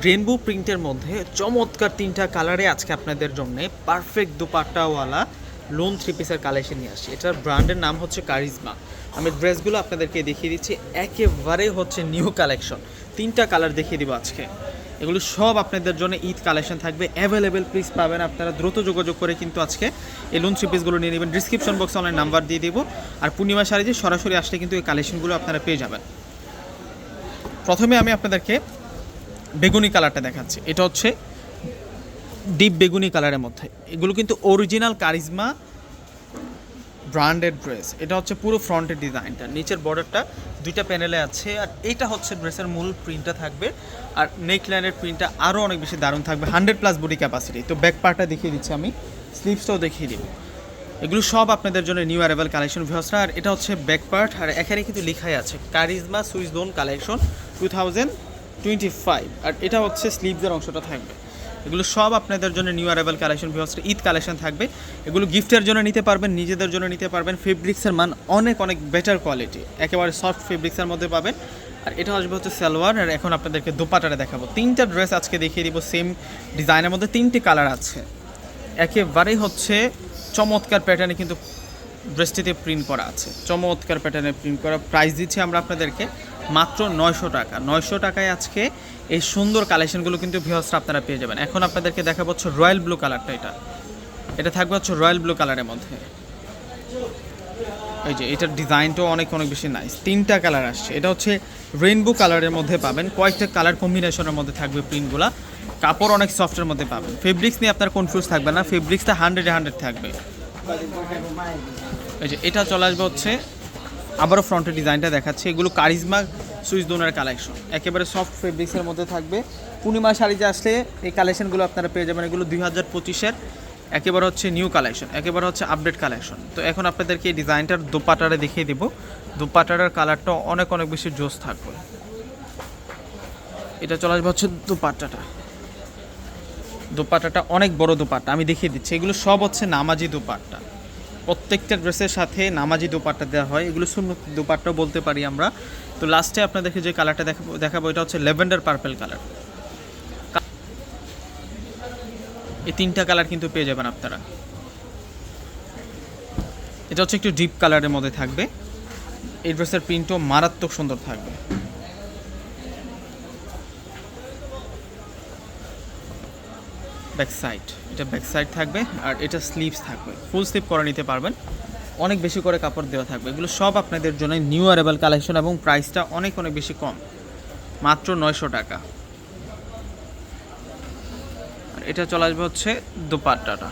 Rainbow প্রিন্টের মধ্যে চমৎকার তিনটা কালারে আজকে আপনাদের জন্য পারফেক্ট দুপাট্টাওয়ালা লোন থ্রি পিসের কালেকশন নিয়ে আসছি। এটার ব্র্যান্ডের নাম হচ্ছে কারিজমা। আমি ড্রেসগুলো আপনাদেরকে দেখিয়ে দিচ্ছি। একেবারে হচ্ছে নিউ কালেকশন। তিনটা কালার দেখিয়ে দিব আজকে। এগুলো সব আপনাদের জন্য ঈদ কালেকশন থাকবে। অ্যাভেলেবেল প্লিজ পাবেন আপনারা। দ্রুত যোগাযোগ করে কিন্তু আজকে এই লোন থ্রি পিসগুলো নিয়ে নেবেন। ডিসক্রিপশন বক্সে অনলাইন নাম্বার দিয়ে দেবো। আর পূর্ণিমা শাড়িতে সরাসরি আসলে কিন্তু এই কালেকশনগুলো আপনারা পেয়ে যাবেন। প্রথমে আমি আপনাদেরকে বেগুনি কালারটা দেখাচ্ছে। এটা হচ্ছে ডিপ বেগুনি কালারের মধ্যে। এগুলো কিন্তু অরিজিনাল কারিজমা ব্র্যান্ডেড ড্রেস এটা হচ্ছে পুরো ফ্রন্টের ডিজাইনটা নিচের বর্ডারটা দুইটা প্যানেলে আছে। আর এটা হচ্ছে ড্রেসের মূল প্রিন্টটা থাকবে। আর নেক লাইনের প্রিন্টটা আরও অনেক বেশি দারুণ থাকবে। হান্ড্রেড প্লাস বডি ক্যাপাসিটি তো ব্যাক পার্টটা দেখিয়ে দিচ্ছি আমি। স্লিভসটাও দেখিয়ে দিব। এগুলো সব আপনাদের জন্য নিউ অ্যারাইভাল কালেকশন ভিউসরা আর এটা হচ্ছে ব্যাক পার্ট আর এখানে কিন্তু লেখাই আছে, কারিজমা সুইস দোন collection two thousand twenty five আর এটা হচ্ছে স্লিভসের অংশটা থাকবে। এগুলো সব আপনাদের জন্য নিউ অ্যারাইভাল কালেকশন ভিউসরা ঈদ কালেকশন থাকবে। এগুলো গিফটের জন্য নিতে পারবেন, নিজেদের জন্য নিতে পারবেন। ফেব্রিক্সের মান অনেক অনেক বেটার কোয়ালিটি একেবারে সফট ফেব্রিক্সের মধ্যে পাবেন। আর এটা আসবে হচ্ছে সালোয়ার, আর এখন আপনাদেরকে দোপাটারে দেখাবো। তিনটা ড্রেস আজকে দেখিয়ে দিব সেম ডিজাইনের মধ্যে তিনটি কালার আছে। একেবারেই হচ্ছে চমৎকার প্যাটার্নে কিন্তু ড্রেসটিতে প্রিন্ট করা আছে। চমৎকার প্যাটার্নে প্রিন্ট করা। প্রাইস দিচ্ছি আমরা আপনাদেরকে। মাত্র নয়শো টাকা। নয়শো টাকায় আজকে এই সুন্দর কালেকশনগুলো কিন্তু ভিউসরা আপনারা পেয়ে যাবেন। এখন আপনাদেরকে দেখাবো হচ্ছে রয়্যাল ব্লু কালারটা এটা। এটা থাকবে হচ্ছে রয়্যাল ব্লু কালারের মধ্যে। এই যে, এটার ডিজাইনটাও অনেক অনেক বেশি নাইস তিনটা কালার আসছে। এটা হচ্ছে রেইনবো কালারের মধ্যে পাবেন। কয়েকটা কালার কম্বিনেশনের মধ্যে থাকবে প্রিন্টগুলা কাপড় অনেক সফটের মধ্যে পাবেন। ফেব্রিক্স নিয়ে আপনার কনফিউজ থাকবে না। ফেব্রিক্সটা হান্ড্রেডে হান্ড্রেড থাকবে। এই যে, এটা চলে আসবে হচ্ছে আবারও ফ্রন্টের ডিজাইনটা দেখাচ্ছে। এগুলো কারিজমা সুইচ দোনার কালেকশন। একেবারে সফট ফেব্রিক্সের মধ্যে থাকবে। পূর্ণিমা শাড়িতে আসলে এই কালেকশনগুলো আপনারা পেয়ে যাবেন। এগুলো দুই হাজার পঁচিশের একেবারে হচ্ছে নিউ কালেকশন একেবারে হচ্ছে আপডেট কালেকশন তো এখন আপনাদেরকে এই ডিজাইনটার দোপাটারে দেখিয়ে দেবো। দোপাটারের কালারটা অনেক অনেক বেশি জোস থাকবে। এটা চলে আসবে হচ্ছে দোপাট্টাটা দোপাট্টাটা অনেক বড় দোপাট্টা আমি দেখিয়ে দিচ্ছি। এগুলো সব হচ্ছে নামাজি দোপাট্টা। প্রত্যেকটা ড্রেসের সাথে নামাজি দোপাট্টা দেওয়া হয়। এগুলো সুন্নত দোপাট্টাও বলতে পারি আমরা। তো লাস্টে আপনাদেরকে যে কালারটা দেখাবো দেখাবো, এটা হচ্ছে লেভেন্ডার পার্পেল কালার এই তিনটা কালার কিন্তু পেয়ে যাবেন আপনারা। এটা হচ্ছে একটু ডিপ কালারের মধ্যে থাকবে। এই ড্রেসের প্রিন্টও মারাত্মক সুন্দর থাকবে। ব্যাক সাইড এটা ব্যাক সাইড থাকবে আর এটা স্লিভস থাকবে। ফুল স্লিভ করে নিতে পারবেন। অনেক বেশি করে কাপড় দেওয়া থাকবে। এগুলো সব আপনাদের জন্য নিউ অ্যারেবল কালেকশন এবং প্রাইসটা অনেক অনেক বেশি কম। মাত্র নয়শো টাকা। আর এটা চলে আসবে হচ্ছে দোপাট্টাটা।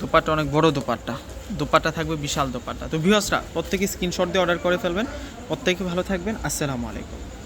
দোপাট্টা অনেক বড় দোপাট্টা। দোপাট্টা থাকবে বিশাল দোপাট্টা। তো ভিউয়ার্সরা প্রত্যেকে স্ক্রিনশট দিয়ে অর্ডার করে ফেলবেন। প্রত্যেকে ভালো থাকবেন। আসসালামু আলাইকুম।